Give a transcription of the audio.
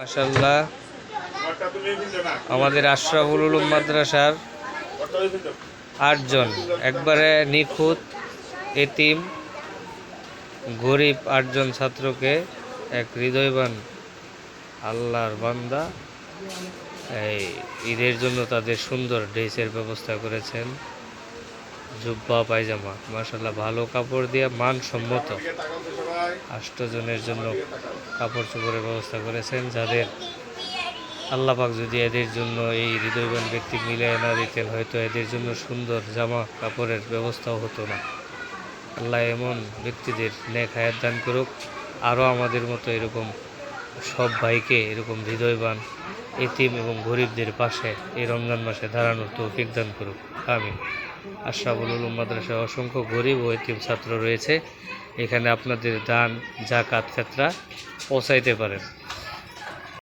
মাশাল্লাহ আমাদের আশরাফুল উলুম মাদ্রাসার আটজন, একবারে নিখুঁত এতিম, গরিব আটজন ছাত্রকে এক হৃদয়বান আল্লাহর বান্দা। এই ঈদের জন্য তাদের সুন্দর ড্রেসের ব্যবস্থা করেছেন। জুব্বা, পায়জামা মাশাল্লাহ ভালো কাপড় দিয়ে মানসম্মত। আষ্টজনের জন্য কাপড় চোপড়ের ব্যবস্থা করেছেন, যাদের আল্লাপাক যদি এদের জন্য এই হৃদয়বান ব্যক্তি মিলিয়ে না দিতেন, হয়তো এদের জন্য সুন্দর জামা কাপড়ের ব্যবস্থাও হতো না। আল্লাহ এমন ব্যক্তিদের নেক হায়াত দান করুক, আরও আমাদের মতো এরকম সব ভাইকে এরকম হৃদয়বান এতিম এবং গরিবদের পাশে এই রমজান মাসে দাঁড়ানোর তৌফিক দান করুক। আমি আশরাফুল উলুম মাদ্রাসায় অসংখ্য গরিব ও এতিম ছাত্র রয়েছে। এখানে আপনাদের দান জাকাত ক্ষেত্রা পৌঁছাইতে পারেন।